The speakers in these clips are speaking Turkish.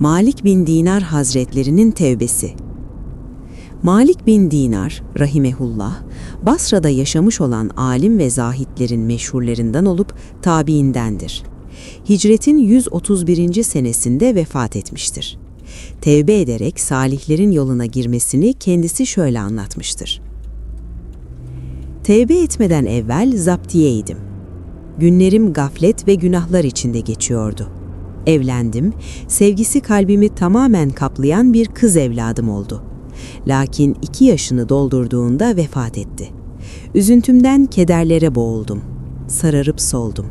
Malik bin Dinar Hazretlerinin tevbesi. Malik bin Dinar, rahimehullah, Basra'da yaşamış olan alim ve zahitlerin meşhurlarından olup tabiindendir. Hicretin 131. senesinde vefat etmiştir. Tevbe ederek salihlerin yoluna girmesini kendisi şöyle anlatmıştır. Tevbe etmeden evvel zaptiyeydim. Günlerim gaflet ve günahlar içinde geçiyordu. Evlendim, sevgisi kalbimi tamamen kaplayan bir kız evladım oldu. Lakin iki yaşını doldurduğunda vefat etti. Üzüntümden kederlere boğuldum. Sararıp soldum.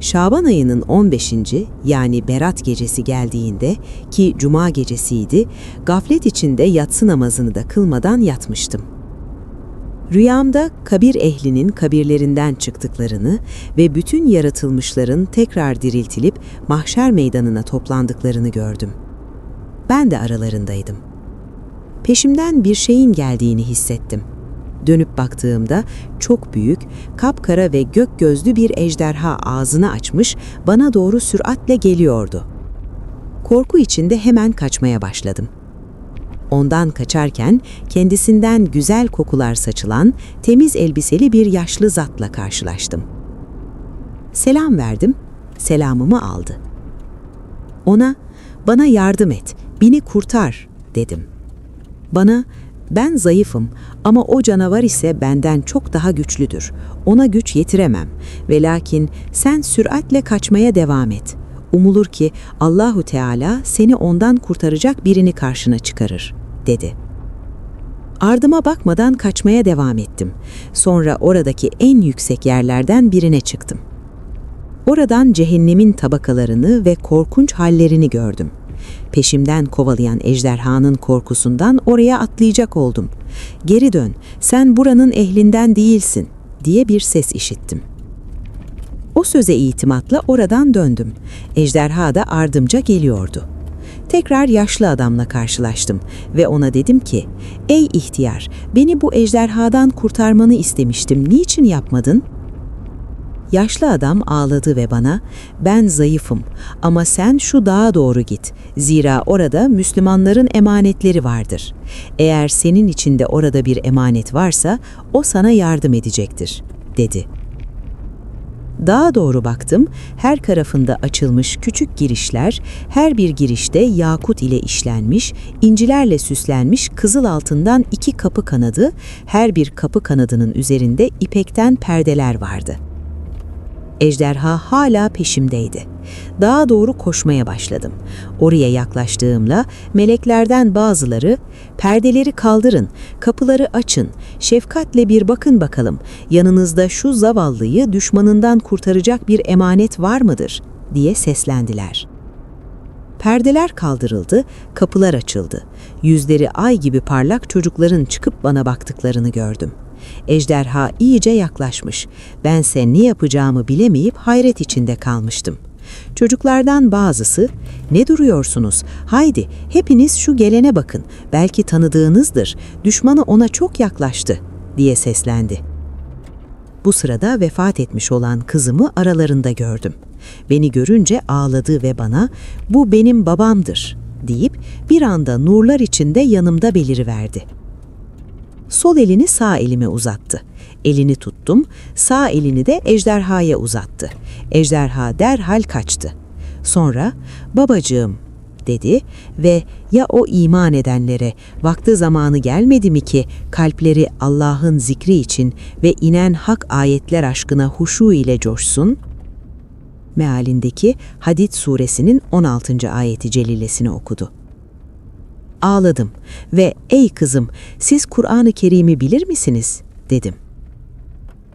Şaban ayının 15. yani Berat gecesi geldiğinde ki cuma gecesiydi, gaflet içinde yatsı namazını da kılmadan yatmıştım. Rüyamda kabir ehlinin kabirlerinden çıktıklarını ve bütün yaratılmışların tekrar diriltilip mahşer meydanına toplandıklarını gördüm. Ben de aralarındaydım. Peşimden bir şeyin geldiğini hissettim. Dönüp baktığımda çok büyük, kapkara ve gök gözlü bir ejderha ağzını açmış bana doğru süratle geliyordu. Korku içinde hemen kaçmaya başladım. Ondan kaçarken kendisinden güzel kokular saçılan temiz elbiseli bir yaşlı zatla karşılaştım. Selam verdim, selamımı aldı. Ona, bana yardım et, beni kurtar dedim. Bana, ben zayıfım ama o canavar ise benden çok daha güçlüdür. Ona güç yetiremem ve lakin sen süratle kaçmaya devam et. Umulur ki Allahu Teala seni ondan kurtaracak birini karşına çıkarır, dedi. Ardıma bakmadan kaçmaya devam ettim. Sonra oradaki en yüksek yerlerden birine çıktım. Oradan cehennemin tabakalarını ve korkunç hallerini gördüm. Peşimden kovalayan ejderhanın korkusundan oraya atlayacak oldum. Geri dön, sen buranın ehlinden değilsin diye bir ses işittim. O söze itimatla oradan döndüm. Ejderha da ardımca geliyordu. Tekrar yaşlı adamla karşılaştım ve ona dedim ki, ''Ey ihtiyar, beni bu ejderhadan kurtarmanı istemiştim, niçin yapmadın?'' Yaşlı adam ağladı ve bana, ben zayıfım ama sen şu dağa doğru git. Zira orada Müslümanların emanetleri vardır. Eğer senin içinde orada bir emanet varsa o sana yardım edecektir, dedi. Dağa doğru baktım, her tarafında açılmış küçük girişler, her bir girişte yakut ile işlenmiş, incilerle süslenmiş kızıl altından iki kapı kanadı, her bir kapı kanadının üzerinde ipekten perdeler vardı.'' Ejderha hala peşimdeydi. Dağa doğru koşmaya başladım. Oraya yaklaştığımla meleklerden bazıları "Perdeleri kaldırın, kapıları açın, şefkatle bir bakın bakalım. Yanınızda şu zavallıyı düşmanından kurtaracak bir emanet var mıdır?" diye seslendiler. Perdeler kaldırıldı, kapılar açıldı. Yüzleri ay gibi parlak çocukların çıkıp bana baktıklarını gördüm. Ejderha iyice yaklaşmış. Bense ne yapacağımı bilemeyip hayret içinde kalmıştım. Çocuklardan bazısı, ne duruyorsunuz, haydi hepiniz şu gelene bakın, belki tanıdığınızdır, düşmanı ona çok yaklaştı, diye seslendi. Bu sırada vefat etmiş olan kızımı aralarında gördüm. Beni görünce ağladı ve bana, bu benim babamdır, deyip bir anda nurlar içinde yanımda beliriverdi.'' Sol elini sağ elime uzattı. Elini tuttum, sağ elini de ejderhaya uzattı. Ejderha derhal kaçtı. Sonra babacığım dedi ve ya o iman edenlere vakti zamanı gelmedi mi ki kalpleri Allah'ın zikri için ve inen hak ayetler aşkına huşu ile coşsun? Mealindeki Hadid suresinin 16. ayeti celilesini okudu. Ağladım ve ''Ey kızım, siz Kur'an-ı Kerim'i bilir misiniz?'' dedim.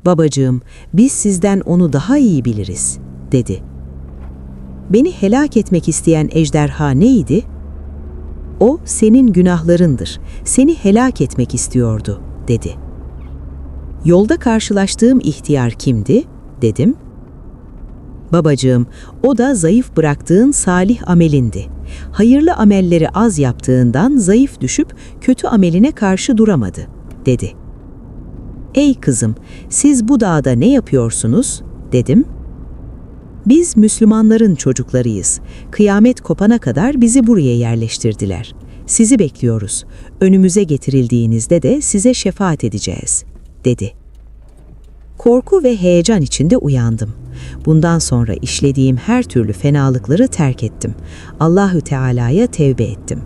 ''Babacığım, biz sizden onu daha iyi biliriz.'' dedi. Beni helak etmek isteyen ejderha neydi? O senin günahlarındır, seni helak etmek istiyordu, dedi. Yolda karşılaştığım ihtiyar kimdi? dedim. Babacığım, o da zayıf bıraktığın salih amelindi.'' hayırlı amelleri az yaptığından zayıf düşüp kötü ameline karşı duramadı, dedi. Ey kızım, siz bu dağda ne yapıyorsunuz? dedim. Biz Müslümanların çocuklarıyız. Kıyamet kopana kadar bizi buraya yerleştirdiler. Sizi bekliyoruz. Önümüze getirildiğinizde de size şefaat edeceğiz, dedi. Korku ve heyecan içinde uyandım. Bundan sonra işlediğim her türlü fenalıkları terk ettim. Allahü Teala'ya tevbe ettim.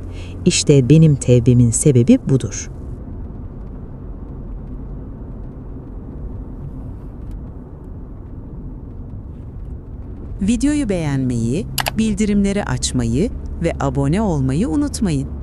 İşte benim tevbemin sebebi budur. Videoyu beğenmeyi, bildirimleri açmayı ve abone olmayı unutmayın.